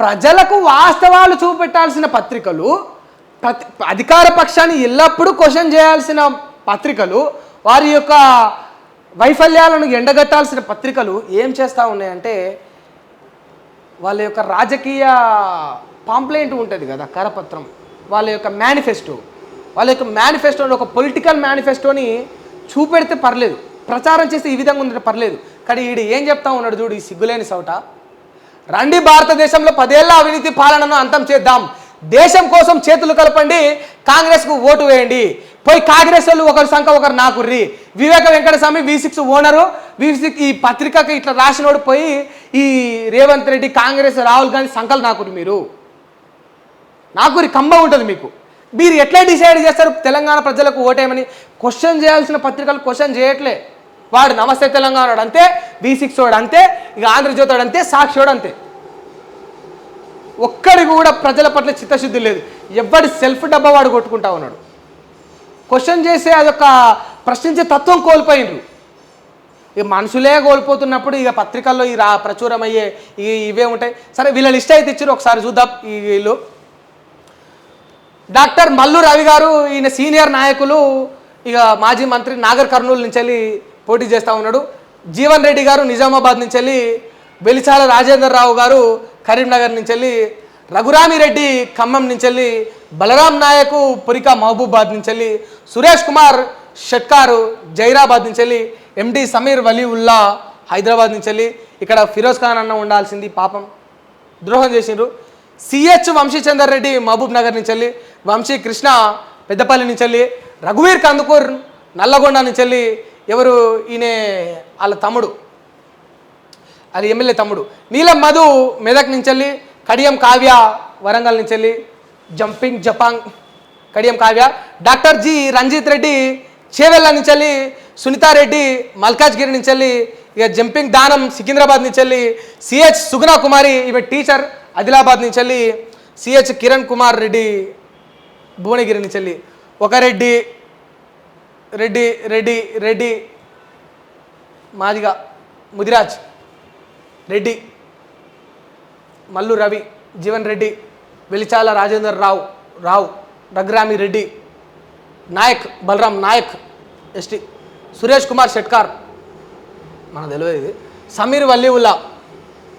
ప్రజలకు వాస్తవాలు చూపెట్టాల్సిన పత్రికలు ప్రతి అధికార పక్షాన్ని ఎల్లప్పుడూ క్వశ్చన్ చేయాల్సిన పత్రికలు వారి యొక్క వైఫల్యాలను ఎండగట్టాల్సిన పత్రికలు ఏం చేస్తూ ఉన్నాయంటే వాళ్ళ యొక్క రాజకీయ పాంప్లెంట్ ఉంటుంది కదా కరపత్రం వాళ్ళ యొక్క మేనిఫెస్టో. వాళ్ళ యొక్క మేనిఫెస్టోని ఒక పొలిటికల్ మేనిఫెస్టోని చూపెడితే పర్లేదు ప్రచారం చేస్తే ఈ విధంగా ఉంటే పర్లేదు కానీ వీడు ఏం చెప్తా ఉన్నాడు చూడు ఈ సిగ్గులేని సౌట? రండి భారతదేశంలో పదేళ్ళ అవినీతి పాలనను అంతం చేద్దాం. దేశం కోసం చేతులు కలపండి కాంగ్రెస్కు ఓటు వేయండి. పోయి కాంగ్రెస్ వాళ్ళు ఒకరి సంఖ ఒకరు నాకుర్రి. Vivek Venkataswamy V six owner V six ఈ పత్రికకి ఇట్లా రాసినోడు పోయి ఈ రేవంత్ రెడ్డి కాంగ్రెస్ రాహుల్ గాంధీ సంఖలు నాకురి మీరు. నాకురి కంబ ఉంటుంది మీకు. మీరు ఎట్లా డిసైడ్ చేస్తారు? తెలంగాణ ప్రజలకు ఓటేయమని క్వశ్చన్ చేయాల్సిన పత్రికలు క్వశ్చన్ చేయట్లే. వాడు నమస్తే తెలంగాణ అంతే వి సిక్స్ వాడు అంతే ఇక ఆంధ్రజ్యోతి వాడు అంతే సాక్షి వాడు అంతే. ఒక్కడి కూడా ప్రజల పట్ల చిత్తశుద్ధి లేదు. ఎవడి సెల్ఫ్ డబ్బా వాడు కొట్టుకుంటా ఉన్నాడు. క్వశ్చన్ చేసే అదొక ప్రశ్నించే తత్వం కోల్పోయినరు ఇక మనుషులే కోల్పోతున్నప్పుడు ఇక పత్రికల్లో ఈ రా ప్రచురం అయ్యే ఈ ఇవే ఉంటాయి. సరే వీళ్ళ లిస్ట్ అయితే ఇచ్చారు. ఒకసారి చూద్దాం ఈ వీళ్ళు. డాక్టర్ మల్లు రవి గారు ఈయన సీనియర్ నాయకులు ఇక మాజీ మంత్రి నాగర్ కర్నూలు నుంచి వెళ్ళి పోటీ చేస్తూ ఉన్నాడు. జీవన్ రెడ్డి గారు నిజామాబాద్ నుంచి వెళ్ళి వెలిచాల రాజేందర్ రావు గారు కరీంనగర్ నుంచి వెళ్ళి రఘురామిరెడ్డి ఖమ్మం నుంచి వెళ్ళి బలరాం నాయకు పురికా మహబూబాద్ నుంచి వెళ్ళి సురేష్ కుమార్ షట్కారు జైరాబాద్ నుంచి వెళ్ళి ఎండి సమీర్ వలీవుల్లా హైదరాబాద్ నుంచి వెళ్ళి ఇక్కడ ఫిరోజ్ ఖాన్ అన్న ఉండాల్సింది పాపం. ద్రోహం చేసిండ్రు. సిహెచ్ వంశీచందర్ రెడ్డి మహబూబ్ నగర్ నుంచి వెళ్ళి వంశీ కృష్ణ పెద్దపల్లి నుంచి వెళ్ళి రఘువీర్ కందుకూర్ నల్లగొండ నుంచి వెళ్ళి ఎవరు ఈయన వాళ్ళ తమ్ముడు. అది ఎమ్మెల్యే తమ్ముడు. నీలం మధు మెదక్ నుంచి వెళ్ళి కడియం కావ్య వరంగల్ నుంచి వెళ్ళి జంపింగ్ జపాంగ్ కడియం కావ్య. డాక్టర్ జి రంజిత్ రెడ్డి చేవెళ్ళ నుంచి వెళ్ళి సునీతారెడ్డి మల్కాజ్గిరి నుంచి వెళ్ళి ఇక జంపింగ్ దానం సికింద్రాబాద్ నుంచి వెళ్ళి సిహెచ్ సుగుణా కుమారి ఈమె టీచర్ ఆదిలాబాద్ నుంచి వెళ్ళి సిహెచ్ కిరణ్ కుమార్ రెడ్డి భువనగిరి నుంచి వెళ్ళి ఒక రెడ్డి రెడ్డి రెడ్డి రెడ్డి మాదిగా ముదిరాజ్. రెడ్డి మల్లు రవి జీవన్ రెడ్డి వెలిచాల రాజేందర్ రావు రావు రఘురామి రెడ్డి నాయక్ బలరాం నాయక్ ఎస్టీ సురేష్ కుమార్ షెట్కార్ మన తెలియదు ఇది. సమీర్ వల్లీవుల్లా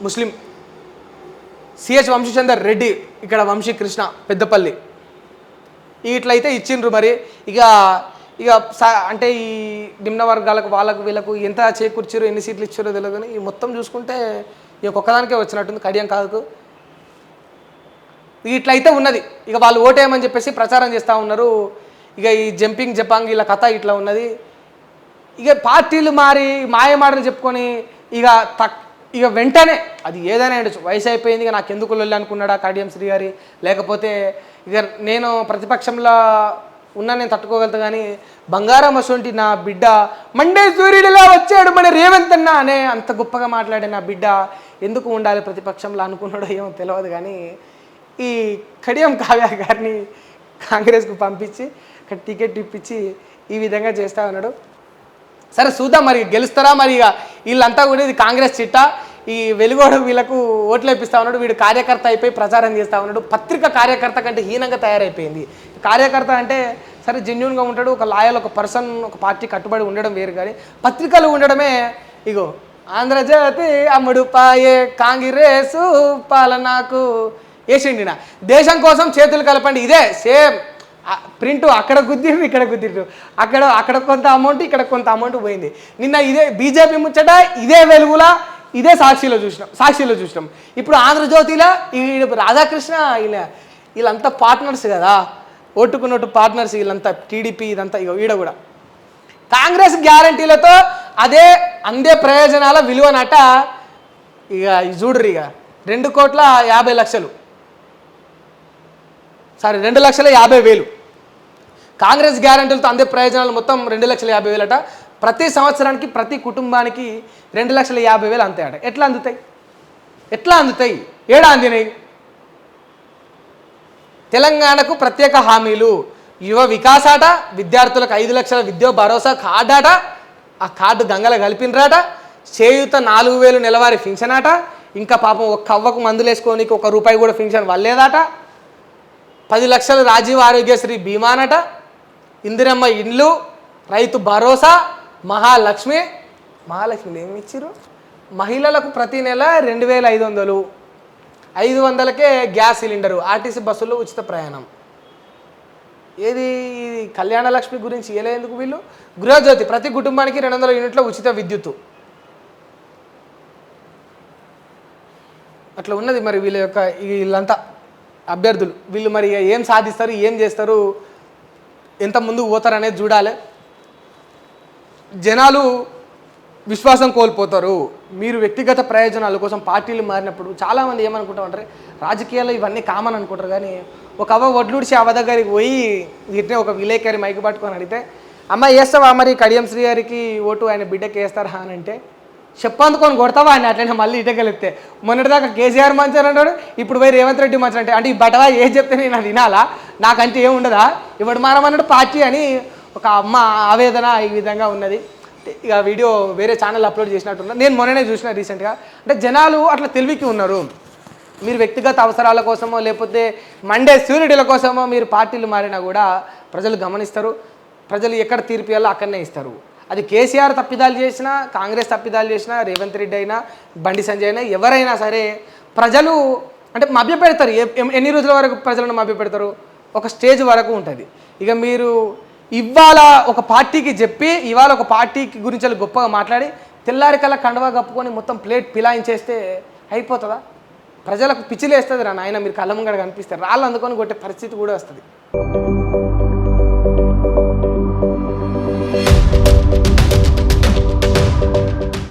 ముస్లిం. సిహెచ్ వంశీచందర్ రెడ్డి ఇక్కడ వంశీ కృష్ణ పెద్దపల్లి. ఇట్లయితే ఇచ్చిండ్రు మరి. ఇక ఇక సా- అంటే ఈ నిమ్న వర్గాలకు వాళ్ళకు వీళ్ళకు ఎంత చేకూర్చారో ఎన్ని సీట్లు ఇచ్చారో తెలియదు కానీ ఈ మొత్తం చూసుకుంటే ఇక ఒక్కదానికే వచ్చినట్టుంది కడియం కాదు. ఇట్లయితే ఉన్నది. ఇక వాళ్ళు ఓటేయమని చెప్పేసి ప్రచారం చేస్తూ ఉన్నారు. ఇక ఈ జంపింగ్ జపాంగ్ ఇలా కథ ఇట్లా ఉన్నది. ఇక పార్టీలు మారి మాయమాటలు చెప్పుకొని ఇక తక్ ఇక వెంటనే అది ఏదైనా ఉండొచ్చు. వయసు అయిపోయింది ఇక నాకు ఎందుకు లొల్లి అనుకున్నాడా కడియం శ్రీ గారి? లేకపోతే ఇక నేను ప్రతిపక్షంలో ఉన్నా నేను తట్టుకోగలుగుతా కానీ బంగారం అసొంటి నా బిడ్డ మండే సూర్యుడిలా వచ్చాడు మన రేవంత్ అన్న అనే అంత గొప్పగా మాట్లాడే నా బిడ్డ ఎందుకు ఉండాలి ప్రతిపక్షంలో అనుకున్నాడో ఏమో తెలియదు కానీ ఈ కడియం కావ్య గారిని కాంగ్రెస్కు పంపించి టికెట్ ఇప్పించి ఈ విధంగా చేస్తా ఉన్నాడు. సరే చూద్దాం మరి గెలుస్తారా మరి ఇక? వీళ్ళంతా కూడా ఇది కాంగ్రెస్ చిట్ట. ఈ వెలుగోడు వీళ్ళకు ఓట్లు వేపిస్తా ఉన్నాడు. వీడు కార్యకర్త అయిపోయి ప్రచారం చేస్తా ఉన్నాడు. పత్రిక కార్యకర్త కంటే హీనంగా తయారైపోయింది. కార్యకర్త అంటే సరే జెన్యున్గా ఉంటాడు ఒక లాయల్ ఒక పర్సన్ ఒక పార్టీ కట్టుబడి ఉండడం వేరు కానీ పత్రికలు ఉండడమే ఇగో. ఆంధ్రజ్యోతి అమ్ముడు పాయే కాంగ్రెసు పాలనకు వేసిండిన దేశం కోసం చేతులు కలపండి ఇదే సేమ్. ప్రింట్ అక్కడ గుద్దిరు ఇక్కడ గుద్దిరు అక్కడ అక్కడ కొంత అమౌంట్ ఇక్కడ కొంత అమౌంట్ పోయింది. నిన్న ఇదే బీజేపీ ముచ్చట ఇదే వెలుగులా ఇదే సాక్షిలో చూసినాం సాక్షిలో చూసినాం. ఇప్పుడు ఆంధ్రజ్యోతిలో ఈ రాధాకృష్ణ ఇలా వీళ్ళంతా పార్ట్నర్స్ కదా. ఓటుకున్నట్టు పార్ట్నర్స్ వీళ్ళంతా టీడీపీ ఇదంతా ఇక వీడ కూడా. కాంగ్రెస్ గ్యారంటీలతో అదే అందే ప్రయోజనాల విలువనట ఇక చూడరు ఇక రెండు కోట్ల యాభై లక్షలు. సారీ రెండు లక్షల యాభై వేలు. కాంగ్రెస్ గ్యారంటీలతో అందే ప్రయోజనాలు మొత్తం రెండు లక్షల యాభై వేలట. ప్రతి సంవత్సరానికి ప్రతి కుటుంబానికి రెండు లక్షల యాభై వేలు అంతాయట. ఎట్లా అందుతాయి? ఎట్లా అందుతాయి? ఏడా అందినాయి? తెలంగాణకు ప్రత్యేక హామీలు. యువ వికాసాట విద్యార్థులకు ఐదు లక్షల విద్యా భరోసా కార్డాట. ఆ కార్డు గంగల కలిపినరాట. చేయుత నాలుగు వేలు నెలవారీ ఆట ఇంకా పాపం ఒక కవ్వకు మందులేసుకోనికి ఒక రూపాయి కూడా ఫింక్షన్ వల్లేదాట. పది లక్షలు రాజీవ్ ఆరోగ్యశ్రీ బీమానట. ఇందిరమ్మ ఇండ్లు రైతు భరోసా మహాలక్ష్మి. మహాలక్ష్మిలు ఏమి ఇచ్చిర్రు? మహిళలకు ప్రతి నెల రెండు వేల ఐదు వందలు. ఐదు వందలకే గ్యాస్ సిలిండరు ఆర్టీసీ బస్సుల్లో ఉచిత ప్రయాణం. ఏది ఇది కళ్యాణ లక్ష్మి గురించి ఏలేందుకు వీళ్ళు? గృహజ్యోతి ప్రతి కుటుంబానికి రెండు వందల యూనిట్ల ఉచిత విద్యుత్తు అట్లా ఉన్నది మరి వీళ్ళ యొక్క వీళ్ళంతా అభ్యర్థులు. వీళ్ళు మరి ఏం సాధిస్తారు ఏం చేస్తారు ఎంత ముందుకు పోతారు అనేది చూడాలి. జనాలు విశ్వాసం కోల్పోతారు. మీరు వ్యక్తిగత ప్రయోజనాల కోసం పార్టీలు మారినప్పుడు చాలామంది ఏమనుకుంటామంటారు రాజకీయాల్లో ఇవన్నీ కామన్ అనుకుంటారు. కానీ ఒక అవ్వ వడ్లుడిచి అవ్వ దగ్గరికి పోయి వీటిని ఒక విలేకరి మైకు పట్టుకొని అడిగితే అమ్మ వేస్తావా మరి కడియం శ్రీ గారికి ఓటు? ఆయన బిడ్డకి వేస్తారా అని అంటే చెప్పందుకొని కొడతావా? ఆయన అట్లనే మళ్ళీ ఇటకెళ్తే మొన్నటిదాకా కేసీఆర్ మంచి అంటాడు ఇప్పుడు పోయి రేవంత్ రెడ్డి మంచి అంటే అంటే ఈ బటవా ఏం చెప్తే నేను అది వినాలా? నాకంటే ఏం ఉండదా ఇప్పుడు మారమన్నాడు? పార్టీ అని ఒక అమ్మ ఆవేదన ఈ విధంగా ఉన్నది. ఇక వీడియో వేరే ఛానల్ అప్లోడ్ చేసినట్టున్నా నేను మొన్ననే చూసిన రీసెంట్గా అంటే జనాలు అట్లా తెలివికి ఉన్నారు. మీరు వ్యక్తిగత అవసరాల కోసమో లేకపోతే మండే సూర్యుడుల కోసమో మీరు పార్టీలు మారినా కూడా ప్రజలు గమనిస్తారు. ప్రజలు ఎక్కడ తీర్పు ఇవ్వాలో అక్కడనే ఇస్తారు. అది కేసీఆర్ తప్పిదాలు చేసినా కాంగ్రెస్ తప్పిదాలు చేసినా రేవంత్ రెడ్డి అయినా బండి సంజయ్ అయినా ఎవరైనా సరే ప్రజలు అంటే మభ్యపెడతారు. ఎన్ని రోజుల వరకు ప్రజలను మభ్యపెడతారు? ఒక స్టేజ్ వరకు ఉంటుంది. ఇక మీరు ఇవాళ ఒక పార్టీకి చెప్పి ఇవాళ ఒక పార్టీకి గురించి గొప్పగా మాట్లాడి తెల్లారి కల్లా కండవా కప్పుకొని మొత్తం ప్లేట్ పిలాయించేస్తే అయిపోతుందా? ప్రజలకు పిచ్చిలేస్తుంది రా నాయన మీరు కళ్ళ ముంగడ కనిపిస్తారు రాళ్ళు అందుకొని కొట్టే పరిస్థితి కూడా వస్తుంది.